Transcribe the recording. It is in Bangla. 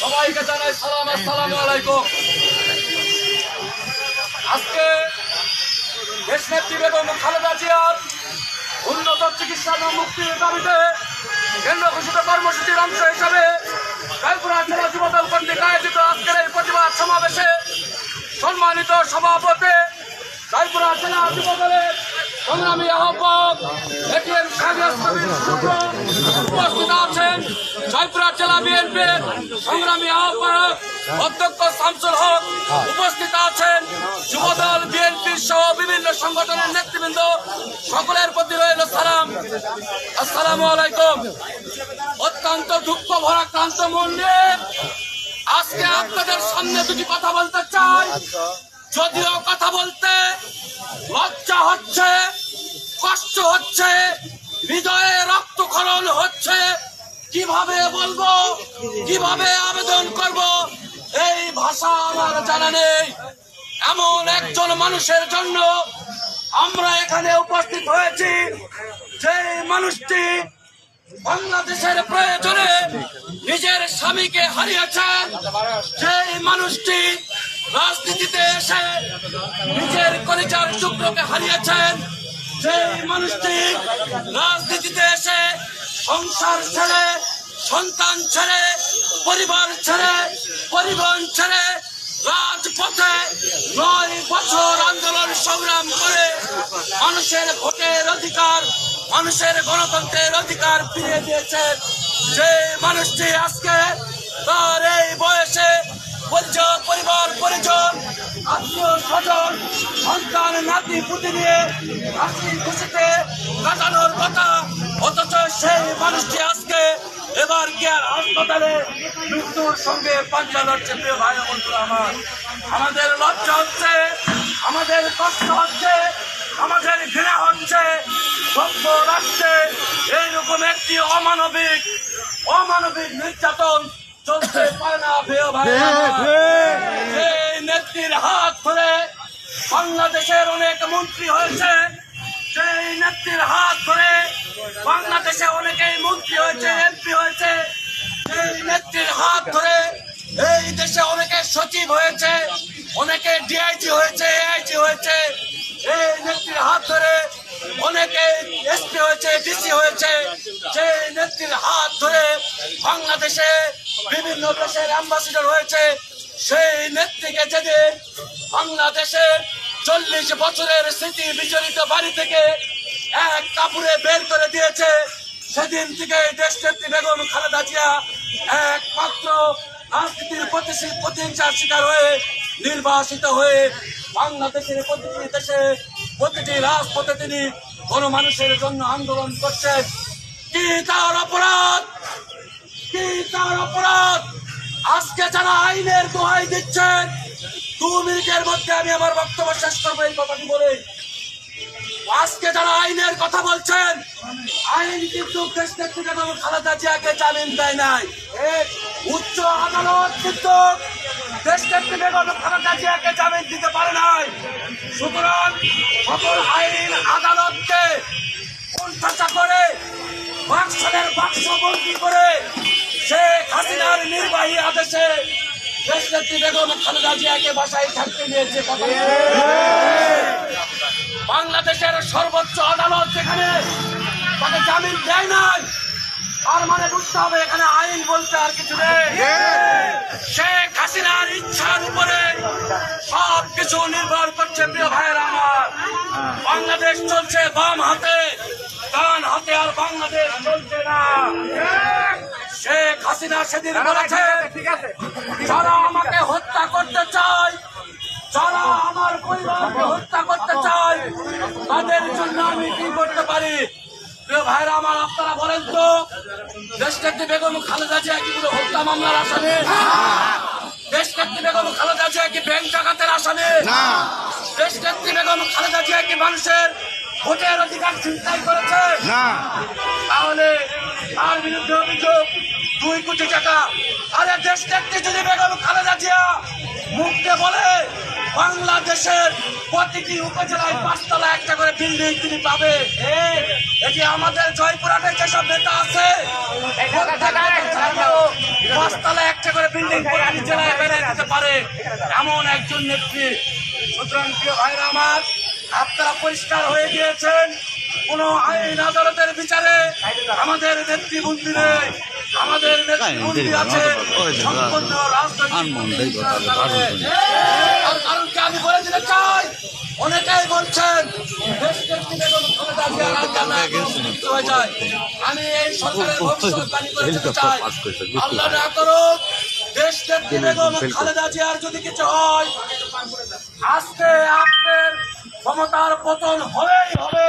সবাইকে জানাই সালাম, আসসালামু আলাইকুম। আজকে দেশ নেত্রী বেগম খালেদা জিয়ার উন্নত চিকিৎসা মুক্তির দাবিতে কেন্দ্র ঘোষিত কর্মসূচির অংশ হিসাবে রায়পুরা জেলা যুবদল কর্তৃক আয়োজিত আজকের এই প্রতিবাদ সমাবেশে সম্মানিত সভাপতি রায়পুরা জেলা যুবদলের সংগ্রামী আহ্বায়ক এটিএম উপস্থিত আছেন। জয়পুরা জেলা বিএনপির সংগ্রামী আহ্বায়ক অধ্যক্ষ শামসুল হক উপস্থিত আছেন। যুবদল, বিএনপি সহ বিভিন্ন সংগঠনের নেতৃবৃন্দ, সকলের প্রতি রইল সালাম। আসসালামু আলাইকুম। অত্যন্ত দুঃখ ভরা ক্লান্ত মন নিয়ে আজকে আপনাদের সামনে দুটি কথা বলতে চাই। যদিও কথা বলতে লজ্জা হচ্ছে কষ্ট হচ্ছে, হৃদয়ে রক্তক্ষরণ হচ্ছে। কীভাবে বলব? কীভাবে আবেদন করব? এই ভাষা আমার জানা নেই। এমন একজন মানুষের জন্য আমরা এখানে উপস্থিত হয়েছি যে মানুষটি বাংলাদেশের প্রয়োজনে নিজের স্বামীকে হারিয়েছেন সেই মানুষটি রাজনীতিতে এসে নিজের কলিজার টুকরোকে হারিয়েছেন। সেই মানুষটি রাজনীতিতে এসে সংসার ছেড়ে, সন্তান ছেড়ে, পরিবার ছেড়ে, পরিবহন ছেড়ে, রাজপথে নয় বছর আন্দোলন সংগ্রাম করে মানুষের ভোটের অধিকার, মানুষের গণতন্ত্রের অধিকার ফিরিয়ে দিয়েছেন। যে মানুষটি আজকে তার এই আত্মীয় স্বজন, সন্তান, নাতি, পুতি নিয়ে হাসি খুশিতে কাটানোর কথা। অথচ সেই মানুষটি আজকে এবার কি আর হাসপাতালে মৃত্যুর সঙ্গে পাঞ্জা লড়ছে, প্রিয় ভাই বন্ধুরা আমার। আমাদের লজ্জা হচ্ছে, আমাদের কষ্ট হচ্ছে, আমাদের ঘৃণা হচ্ছে, সভ্য রাষ্ট্রে এইরকম একটি অমানবিক অমানবিক নির্যাতন চলতে পারে না, প্রিয় ভাই বাংলাদেশের অনেক মন্ত্রী হয়েছে, সেই নেত্রীর হাত ধরে বাংলাদেশে অনেকেই মন্ত্রী হয়েছে, এমপি হয়েছে, সেই নেত্রীর হাত ধরে এই দেশে অনেকে সচিব হয়েছে, অনেকে ডিআইজি হয়েছে, এআইজি হয়েছে, এই নেত্রীর হাত ধরে অনেকে এসপি হয়েছে, ডিসি হয়েছে, সেই নেত্রীর হাত ধরে বাংলাদেশে বিভিন্ন দেশের অ্যাম্বাসিডর হয়েছে, সেই নেত্রীকে যেদিন বাংলাদেশের চল্লিশ বছরের স্মৃতি বিচলিত বাড়ি থেকে এক কাপড়ে বের করে দিয়েছে। সেদিন থেকে দেশ নেত্রী বেগম খালেদা জিয়া একমাত্র রাজনীতির প্রতিহিংসার শিকার হয়ে নির্বাসিত হয়ে বাংলাদেশের প্রতিটি দেশে, প্রতিটি রাজপথে তিনি গণমানুষের জন্য আন্দোলন করছেন। কি তার অপরাধ? কি তার অপরাধ? আজকে যারা আইনের দোহাই দিচ্ছেন দু মিনিটের মধ্যে আমি আমার বক্তব্য শেষ করব এই কথাটি বলে। আজকে যারা আইনের কথা বলছেন, আইন কিন্তু দেশ নেত্রী বেগম খালেদা জিয়াকে জামিন দেয় নাই। উচ্চ আদালত কিন্তু দেশ নেত্রী বেগম খালেদা জিয়াকে জামিন দিতে পারে নাই। সুতরাং সকল আইন আদালতকে কোণঠাসা করে বাক্সনের বাক্স বন্দি করে দেশ নেত্রী বেগম খালেদা জিয়াকে বাসায় থাকতে দিয়েছে বাংলাদেশের সর্বোচ্চ আদালত যেখানে, তাকে জামিন দেয় নাই। তার মানে বুঝতে হবে এখানে আইন বলতে আর কিছু নেই। শেখ হাসিনার ইচ্ছার উপরে সব কিছু নির্ভর করছে প্রিয় ভাইয়ের আমার। বাংলাদেশ চলছে বাম হাতে, ডান হাতে আর বাংলাদেশ চলছে না। শেখ হাসিনা সেদিন বলেছে যারা আমাকে হত্যা করতে চায় যারা আমার পরিবারকে হত্যা করতে চায় তাদের জন্য আমি কি করতে পারি? ভাইরা আমার আপনারা বলেন তো দেশ বেগম খালেদা জিয়া কি কোনো হত্যা মামলার আসামি? দেশ নেত্রী বেগম খালেদা জিয়া কি ব্যাংক ডাকাতের আসামি? দেশ নেত্রী বেগম খালেদা জিয়া কি মানুষের ভোটের অধিকার চিন্তাই করেছে? তাহলে তার বিরুদ্ধে অভিযোগ দুই কোটি টাকা। আরে দেশ নেত্রী যদি বেগম খালেদা জিয়া মুখে বলে বাংলাদেশের প্রতিটি উপজেলায় পাঁচতলা একটা করে বিল্ডিং তিনি পাবে। এটি আমাদের জয়পুরহাটের যেসব নেতা আছে পাঁচতলা একটা করে বিল্ডিং প্রতিটি জেলায় বেড়ে দিতে পারে। এমন একজন নেত্রী। সুতরাং প্রিয় ভাইরা আমার আপনারা পরিষ্কার হয়ে গিয়েছেন। কোন আইন আদালতের বিচারে আমাদের নেতৃবন্দি নেই আমাদের নেতৃবন্দি আছে সম্পূর্ণ রাজনৈতিক আর কারণকে আমি বলে দিতে চাই অনেকেই বলছেন দেশ নেত্রী বেগম খালেদা জিয়ার আল্লাহ না করুক মৃত্যু হয়ে যায়। আমি এই সরকারের ভবিষ্যৎবাণী করে চাই আল্লাহ না করুক দেশ নেত্রী বেগম খালেদা জিয়ার যদি কিছু হয় আজকে আপনার ক্ষমতার পতন হবেই হবে